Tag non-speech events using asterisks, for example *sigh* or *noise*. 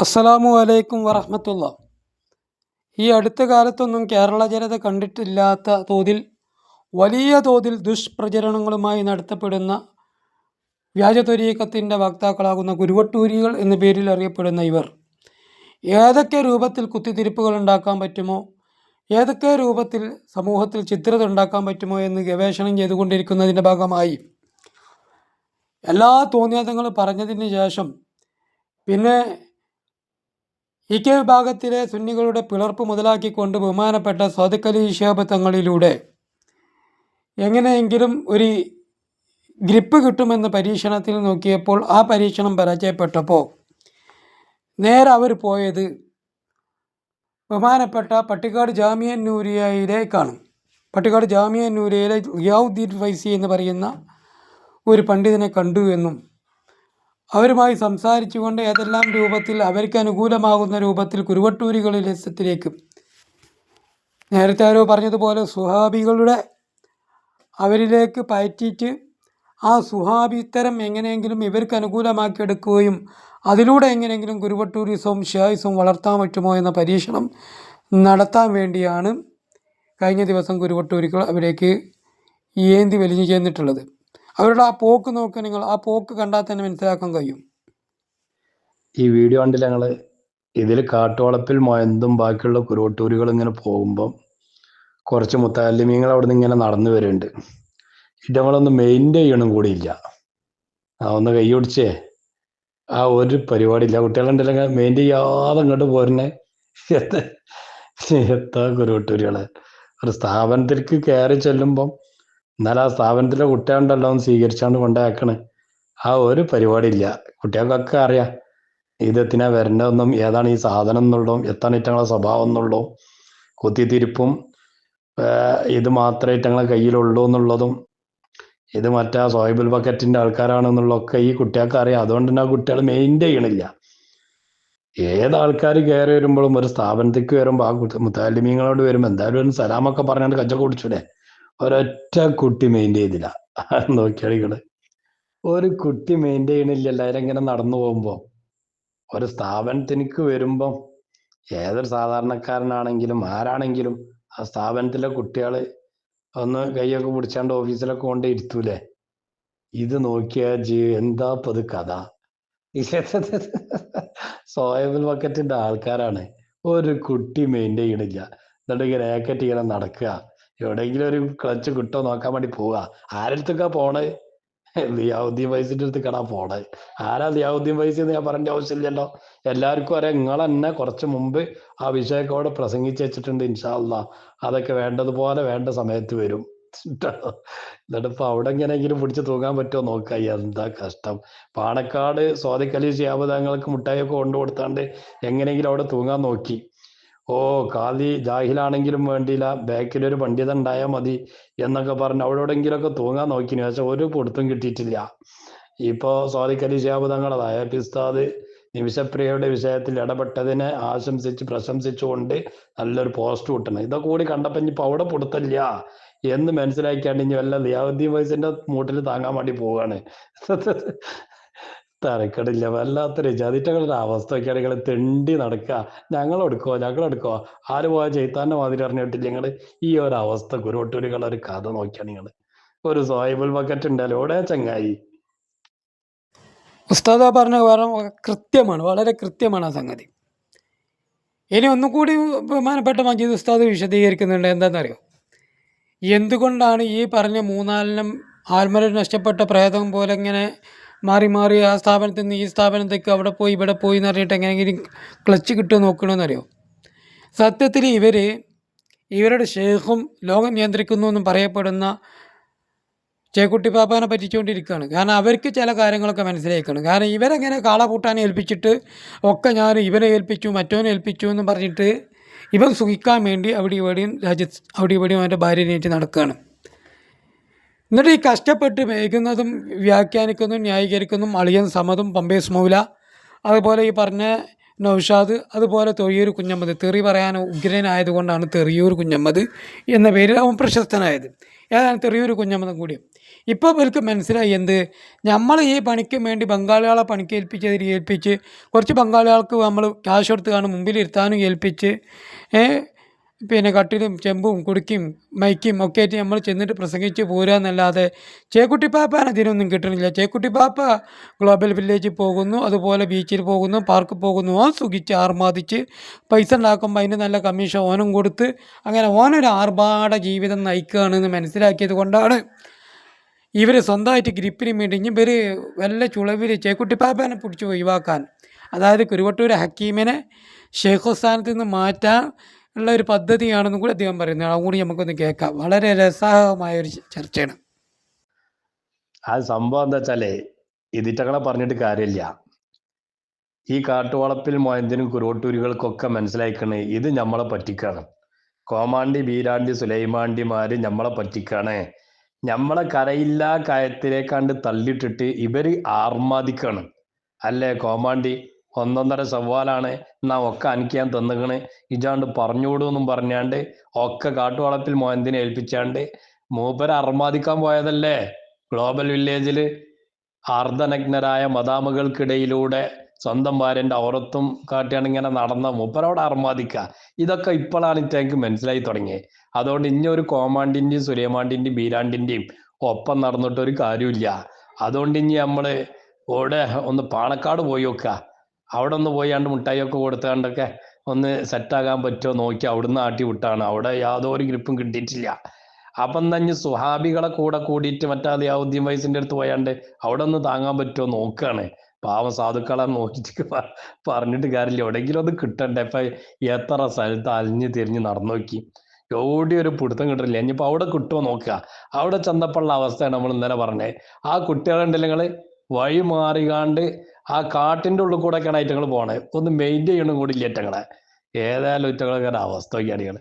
അസ്സലാമു അലൈക്കും വറഹമത്തുള്ള. ഈ അടുത്ത കാലത്തൊന്നും കേരള ജനത കണ്ടിട്ടില്ലാത്ത തോതിൽ വലിയ തോതിൽ ദുഷ്പ്രചരണങ്ങളുമായി നടത്തപ്പെടുന്ന വ്യാജത്വരീക്കത്തിന്റെ വക്താക്കളാകുന്ന ഗുരുവട്ടൂരികൾ എന്ന പേരിൽ അറിയപ്പെടുന്ന ഇവർ. ഏതൊക്കെ രൂപത്തിൽ കുത്തിത്തിരിപ്പുകൾ ഉണ്ടാക്കാൻ പറ്റുമോ ഏതൊക്കെ രൂപത്തിൽ സമൂഹത്തിൽ ചിത്രത ഉണ്ടാക്കാൻ പറ്റുമോ എന്ന് ഗവേഷണം ചെയ്തുകൊണ്ടിരിക്കുന്നതിന്റെ ഭാഗമായി. എല്ലാ തോന്നിയതങ്ങളും പറഞ്ഞതിന് ശേഷം പിന്നെ ഇ കെ വിഭാഗത്തിലെ സുന്നികളുടെ പിളർപ്പ് മുതലാക്കിക്കൊണ്ട് ബഹുമാനപ്പെട്ട സ്വാദിഖലി ശിഹാബ് തങ്ങളിലൂടെ എങ്ങനെയെങ്കിലും ഒരു ഗ്രിപ്പ് കിട്ടുമെന്ന പരീക്ഷണത്തിൽ നോക്കിയപ്പോൾ ആ പരീക്ഷണം പരാജയപ്പെട്ടപ്പോൾ നേരെ അവർ പോയത് ബഹുമാനപ്പെട്ട പട്ടിക്കാട് ജാമിയ നൂരിയയിലേക്കാണ് പട്ടിക്കാട് ജാമിയ നൂരിയയിലെ റിയാവുദ്ദീൻ ഫൈസി എന്ന് പറയുന്ന ഒരു പണ്ഡിതനെ കണ്ടു എന്നും അവരുമായി സംസാരിച്ചുകൊണ്ട് ഏതെല്ലാം രൂപത്തിൽ അവർക്ക് അനുകൂലമാകുന്ന രൂപത്തിൽ കുരുവട്ടൂരികളിലേക്ക് നേരത്തെ ആരോ പറഞ്ഞതുപോലെ സുഹാബികളുടെ അവരിലേക്ക് പയറ്റിയിട്ട് ആ സുഹാബിത്തരം എങ്ങനെയെങ്കിലും ഇവർക്ക് അനുകൂലമാക്കിയെടുക്കുകയും അതിലൂടെ എങ്ങനെയെങ്കിലും കുരുവട്ടൂരിസവും ഷിയായിസവും വളർത്താൻ പറ്റുമോ എന്ന പരീക്ഷണം നടത്താൻ വേണ്ടിയാണ് കഴിഞ്ഞ ദിവസം കുരുവട്ടൂരികൾ അവരേക്ക് ഏന്തി വലിഞ്ഞു ചെന്നിട്ടുള്ളത്. അവരുടെ ആ പോക്ക് നോക്കുക നിങ്ങൾ ആ പോക്ക് കണ്ടാൽ തന്നെ മനസ്സിലാക്കാൻ കഴിയും. ഈ വീഡിയോ കണ്ടില്ല ഞങ്ങൾ ഇതിൽ കാട്ടുവളപ്പിൽ മൊയന്തും ബാക്കിയുള്ള കുരോട്ടൂരുകൾ ഇങ്ങനെ പോകുമ്പം കുറച്ച് മുത്താലിമീങ്ങൾ അവിടെ നിന്ന് ഇങ്ങനെ നടന്നു വരുന്നുണ്ട്. ഇതങ്ങളൊന്നും മെയിന്റെ ചെയ്യണം കൂടി ഇല്ല ആ ഒന്ന് കൈ ആ ഒരു പരിപാടി ഇല്ല കുട്ടികളുണ്ടല്ലോ മെയിന്റെ ചെയ്യാതെ ഇങ്ങോട്ട് എത്ത- എത്താ കുരുവട്ടൂരുകൾ. ഒരു സ്ഥാപനത്തിലേക്ക് കയറി ചെല്ലുമ്പം എന്നാൽ ആ സ്ഥാപനത്തിലെ കുട്ടികളുണ്ടല്ലോ ഒന്ന് സ്വീകരിച്ചാണ്ട് കൊണ്ടാക്കണ്. ആ ഒരു പരിപാടി ഇല്ല കുട്ടികൾക്കൊക്കെ അറിയാം. ഇതെത്തിനാ വരേണ്ടതെന്നും ഏതാണ് ഈ സാധനം എന്നുള്ളതും എത്താണ് ഇറ്റങ്ങളെ സ്വഭാവം എന്നുള്ളതും കുത്തിത്തിരിപ്പും ഇത് മാത്രമേ ഇറ്റങ്ങളെ കയ്യിലുള്ളൂ എന്നുള്ളതും ഇത് മറ്റേ സോയിബിൾ ബക്കറ്റിന്റെ ആൾക്കാരാണെന്നുള്ളതൊക്കെ ഈ കുട്ടികൾക്ക് അറിയാം. അതുകൊണ്ട് തന്നെ ആ കുട്ടികൾ മെയിന്റെയിൻ ചെയ്യണില്ല. ഏത് ആൾക്കാർ കയറി വരുമ്പോഴും ഒരു സ്ഥാപനത്തേക്ക് വരുമ്പോൾ ആ മുത്താലിമീങ്ങളോട് വരുമ്പോൾ എന്തായാലും ഒരു സലാമൊക്കെ പറഞ്ഞാണ്ട് കച്ച കുടിച്ചൂടെ? ഒരൊറ്റ കുട്ടി മെയിന്റെയിൻ ചെയ്തില്ല. നോക്കിയാൽ നിങ്ങൾ ഒരു കുട്ടി മെയിന്റെയിൻ ചെയ്യണില്ല എല്ലാവരും ഇങ്ങനെ നടന്നു പോകുമ്പോ? ഒരു സ്ഥാപനത്തിലേക്ക് വരുമ്പം ഏതൊരു സാധാരണക്കാരനാണെങ്കിലും ആരാണെങ്കിലും ആ സ്ഥാപനത്തിലെ കുട്ടികൾ ഒന്ന് കൈയൊക്കെ പിടിച്ചാണ്ട് ഓഫീസിലൊക്കെ കൊണ്ട് ഇരുത്തൂലേ ഇത് നോക്കിയാ ജീ എന്താ ഇത് കഥ? *laughs* സോയബിൾ ബക്കറ്റിന്റെ ആൾക്കാരാണ്. ഒരു കുട്ടി മെയിന്റെയിൻ ചെയ്യണില്ല. എന്നിട്ട് ഇങ്ങനെ റാക്കറ്റ് ഇങ്ങനെ നടക്കുക. എവിടെയെങ്കിലും ഒരു ക്ലച്ച് കിട്ടോ നോക്കാൻ വേണ്ടി പോവുക ആരടുത്തൊക്കെ പോണേ? ലിയാവുദ്ദീൻ വൈസിന്റെ അടുത്ത് കടാ പോണേ. ആരാ ലിയാവുദ്ദീൻ വൈസ് എന്ന് ഞാൻ പറയേണ്ട ആവശ്യമില്ലല്ലോ. എല്ലാവർക്കും അറിയാം നിങ്ങൾ തന്നെ കുറച്ച് മുമ്പ് ആ വിഷയമൊക്കെ അവിടെ പ്രസംഗിച്ച് വെച്ചിട്ടുണ്ട് ഇൻഷാല്ല അതൊക്കെ വേണ്ടതുപോലെ വേണ്ട സമയത്ത് വരും. എന്നിട്ട് ഇപ്പൊ അവിടെ എങ്ങനെയെങ്കിലും പിടിച്ച് തൂങ്ങാൻ പറ്റുമോ നോക്കാം എന്താ കഷ്ടം. പാണക്കാട് സ്വാദിഖലി മുട്ടായി മുട്ടായൊക്കെ കൊണ്ടു കൊടുത്താണ്ട് എങ്ങനെയെങ്കിലും അവിടെ തൂങ്ങാൻ നോക്കി. ഓ കാലി ജാഹിലാണെങ്കിലും വേണ്ടിയില്ല. ബാക്കിൽ ഒരു പണ്ഡിതൻ ഉണ്ടായാൽ മതി എന്നൊക്കെ പറഞ്ഞ് അവിടെവിടെങ്കിലൊക്കെ തൂങ്ങാൻ നോക്കിന്. പക്ഷെ ഒരു പൊടുത്തും കിട്ടിയിട്ടില്ല. ഇപ്പോ സ്വാദിഖ് അലി ശിഹാബുദങ്ങളതായ പിസ്താദ് നിമിഷപ്രിയയുടെ വിഷയത്തിൽ ഇടപെട്ടതിനെ ആശംസിച്ച് പ്രശംസിച്ചുകൊണ്ട് നല്ലൊരു പോസ്റ്റ് കിട്ടണം. ഇതൊക്കെ കൂടി കണ്ടപ്പോ ഇനിയിപ്പോ അവിടെ പൊടുത്തല്ല എന്ന് മനസ്സിലാക്കിയാണ് ഇനി വല്ല ലിയാവുദ്ദീൻ വയസ്സിന്റെ മൂട്ടിൽ താങ്ങാൻ വേണ്ടി പോവാണ് തരക്കടില്ല വല്ലാത്തൊരു ജതിറ്റകളുടെ അവസ്ഥയൊക്കെ നിങ്ങൾ തെണ്ടി നടക്കുക ഞങ്ങൾ എടുക്കോ? ആര് പോയാൽ ചെയ്ത്താന്റെ മാതിരി അറിഞ്ഞിട്ടില്ല നിങ്ങൾ ഈ ഒരു അവസ്ഥ കുരുവട്ടൂരുകളുടെ ഒരു കഥ നോക്കിയാണ് നിങ്ങൾ ഒരു സോയിബിൾ ബക്കറ്റ് ഉണ്ടല്ലോ ഇവിടെ ചങ്ങായി? ഉസ്താദ പറഞ്ഞ വേറെ കൃത്യമാണ്. വളരെ കൃത്യമാണ് ആ സംഗതി. ഇനി ഒന്നും കൂടി ബഹുമാനപ്പെട്ട മജീദ് ഉസ്താദ് വിശദീകരിക്കുന്നുണ്ട്. എന്താണെന്നറിയോ എന്തുകൊണ്ടാണ് ഈ പറഞ്ഞ മൂന്നാലിനും ആൽമര നഷ്ടപ്പെട്ട പ്രേതം പോലെ ഇങ്ങനെ മാറി മാറി ആ സ്ഥാപനത്തിൽ നിന്ന് ഈ സ്ഥാപനത്തേക്ക് അവിടെ പോയി ഇവിടെ പോയി എന്ന് എങ്ങനെയെങ്കിലും ക്ലച്ച് കിട്ടുമോ നോക്കണമെന്നറിയോ സത്യത്തിൽ ഇവർ ഇവരുടെ ഷേഖും ലോകം നിയന്ത്രിക്കുന്നു എന്നും പറയപ്പെടുന്ന ചേക്കുട്ടി പാപ്പാനെ പറ്റിച്ചുകൊണ്ടിരിക്കുകയാണ്. കാരണം അവർക്ക് ചില കാര്യങ്ങളൊക്കെ മനസ്സിലാക്കണം കാരണം ഇവരെങ്ങനെ കാള പൂട്ടാനെ ഏൽപ്പിച്ചിട്ട് ഒക്കെ ഞാൻ ഇവനെ ഏൽപ്പിച്ചു മറ്റവനെ ഏൽപ്പിച്ചു എന്ന് പറഞ്ഞിട്ട് ഇവൻ സുഖിക്കാൻ വേണ്ടി അവിടെ ഇവിടെയും രാജ്യത്ത് അവിടെ ഇവിടെയും അവന്റെ ഭാര്യനേറ്റ് നടക്കുകയാണ്. എന്നിട്ട് ഈ കഷ്ടപ്പെട്ട് മേയ്ക്കുന്നതും വ്യാഖ്യാനിക്കുന്നതും ന്യായീകരിക്കുന്നതും അളിയൻ സമതും പമ്പേസ് മൗല അതുപോലെ ഈ പറഞ്ഞ നൗഷാദ് അതുപോലെ തൊയ്യൂർ കുഞ്ഞമ്മദ്. തെറി പറയാൻ ഉഗ്രനായതുകൊണ്ടാണ് തെറിയൂർ കുഞ്ഞമ്മദ് എന്ന പേരിൽ അവൻ പ്രശസ്തനായത്. ഏതാണ് തെറിയൂർ കുഞ്ഞമ്മദും കൂടി? ഇപ്പോൾ ഇവർക്ക് മനസ്സിലായി എന്ത്? നമ്മൾ ഈ പണിക്ക് വേണ്ടി ബംഗാളികളെ പണിക്ക് ഏൽപ്പിച്ചതിൽ ഏൽപ്പിച്ച് കുറച്ച് ബംഗാളികൾക്ക് നമ്മൾ ക്യാഷ് കാണും മുമ്പിലിരുത്താനും ഏൽപ്പിച്ച് ഏ, പിന്നെ കട്ടിലും ചെമ്പും കുടുക്കിയും മൈക്കും ഒക്കെ ആയിട്ട് നമ്മൾ ചെന്നിട്ട് പ്രസംഗിച്ച് പോരുക എന്നല്ലാതെ ചേക്കുട്ടിപ്പാപ്പാൻ ഇതിനൊന്നും കിട്ടണില്ല. ചേക്കുട്ടിപ്പാപ്പ ഗ്ലോബൽ വില്ലേജിൽ പോകുന്നു അതുപോലെ ബീച്ചിൽ പോകുന്നു പാർക്കിൽ പോകുന്നു. ഓൻ സുഖിച്ച് ആർമാദിച്ച് പൈസ ഉണ്ടാക്കുമ്പോൾ അതിന് നല്ല കമ്മീഷൻ ഓനും കൊടുത്ത് അങ്ങനെ ഓനൊരു ആർഭാട ജീവിതം നയിക്കുകയാണെന്ന് മനസ്സിലാക്കിയത് കൊണ്ടാണ് ഇവർ സ്വന്തമായിട്ട് ഗ്രിപ്പിന് വേണ്ടി ഇവർ വല്ല ചുളവിൽ ചേക്കുട്ടിപ്പാപ്പാനെ പിടിച്ച് ഒഴിവാക്കാൻ. അതായത് കുരുവട്ടൂർ ഹക്കീമിനെ ഷെയ്ഖുസ്ഥാനത്ത് നിന്ന് മാറ്റാൻ ഉള്ള ഒരു പദ്ധതിയാണെന്നും കൂടി അദ്ദേഹം പറയുന്നത് അതും കൂടി നമുക്കൊന്ന് കേൾക്കാം. വളരെ രസകരമായ ഒരു ചർച്ചയാണ്. ആ സംഭവം എന്താ വെച്ചാലേ ഇതിറ്റങ്ങളെ പറഞ്ഞിട്ട് കാര്യമില്ല. ഈ കാട്ടുവളപ്പിൽ മൊയന്തിനും കുരോട്ടൂരികൾക്കൊക്കെ മനസ്സിലാക്കണേ ഇത് നമ്മളെ പറ്റിക്കാണ്. കോമാണ്ടി ബീരാണ്ടി സുലൈമാണ്ടിമാര് നമ്മളെ പറ്റിക്കാണ്. നമ്മളെ കരയില്ല കയത്തിലേക്കാണ്ട് തള്ളിയിട്ടിട്ട് ഇവർ ആർമാദിക്കാണ്. അല്ലേ കോമാണ്ടി? ഒന്നൊന്നര സവാലാണ് എന്നാ ഒക്കെ അനക്കാൻ തന്നുകണ് ഇജാണ്ട് പറഞ്ഞുകൂടുമെന്നും പറഞ്ഞാണ്ട് ഒക്കെ കാട്ടുവളപ്പിൽ മൊയന്തിനെ ഏൽപ്പിച്ചാണ്ട്. മൂപ്പര് അർമാദിക്കാൻ പോയതല്ലേ? ഗ്ലോബൽ വില്ലേജിൽ അർദ്ധനഗ്നരായ മദാമുകൾക്കിടയിലൂടെ സ്വന്തം ഭാര്യന്റെ ഔറത്തും കാട്ടിയാണ് ഇങ്ങനെ നടന്ന മൂപ്പരോട് അർമാദിക്ക. ഇതൊക്കെ ഇപ്പോഴാണ് ഇത്തേക്ക് മനസ്സിലായി തുടങ്ങിയത് അതുകൊണ്ട് ഇനി ഒരു കോമാണ്ടിന്റെയും സുലൈമാണ്ടിന്റെയും ബീരാണ്ടിന്റെയും ഒപ്പം നടന്നിട്ടൊരു കാര്യമില്ല അതുകൊണ്ട് ഇനി നമ്മൾ ഓടെ ഒന്ന് പാണക്കാട് പോയി നോക്കുക അവിടെ ഒന്ന് പോയാണ്ട് മിഠായിയൊക്കെ കൊടുത്താണ്ടൊക്കെ ഒന്ന് സെറ്റാകാൻ പറ്റുമോ നോക്കി അവിടുന്ന് ആട്ടി വിട്ടാണ്. അവിടെ യാതൊരു ഗ്രിപ്പും കിട്ടിയിട്ടില്ല. അപ്പം തന്നെ സുഹാബികളെ കൂടെ കൂടിയിട്ട് മറ്റേ അലിയാവുദ്ദീൻ വൈസിന്റെ അടുത്ത് പോയാണ്ട് അവിടെ ഒന്ന് താങ്ങാൻ പറ്റുമോ നോക്കുകയാണ് പാവം സാധുക്കളെ നോക്കിയിട്ട് പറഞ്ഞിട്ട് കാര്യമില്ല. എവിടെയെങ്കിലും ഒന്ന് കിട്ടണ്ടേ? ഇപ്പം എത്ര സ്ഥലത്ത് അലിഞ്ഞ് തിരിഞ്ഞ് നടന്നു നോക്കി. എവിടെ ഒരു പിടുത്തം കിട്ടില്ല ഇനിയിപ്പോൾ അവിടെ കിട്ടുമോ നോക്കുക. അവിടെ ചെന്നപ്പോഴുള്ള അവസ്ഥയാണ് നമ്മൾ ഇന്നലെ പറഞ്ഞത്. ആ കുട്ടികളുണ്ടല്ലോ നിങ്ങൾ വഴി മാറികാണ്ട് ആ കാട്ടിന്റെ ഉള്ളിൽ കൂടെ ഒക്കെയാണ് ഐറ്റങ്ങൾ പോണേ. ഒന്ന് മെയിന്റെയിൻ ചെയ്യണം കൂടി ഇല്ല ഏതായാലും ഇറ്റങ്ങളൊക്കെ അവസ്ഥ ഒക്കെയാണ്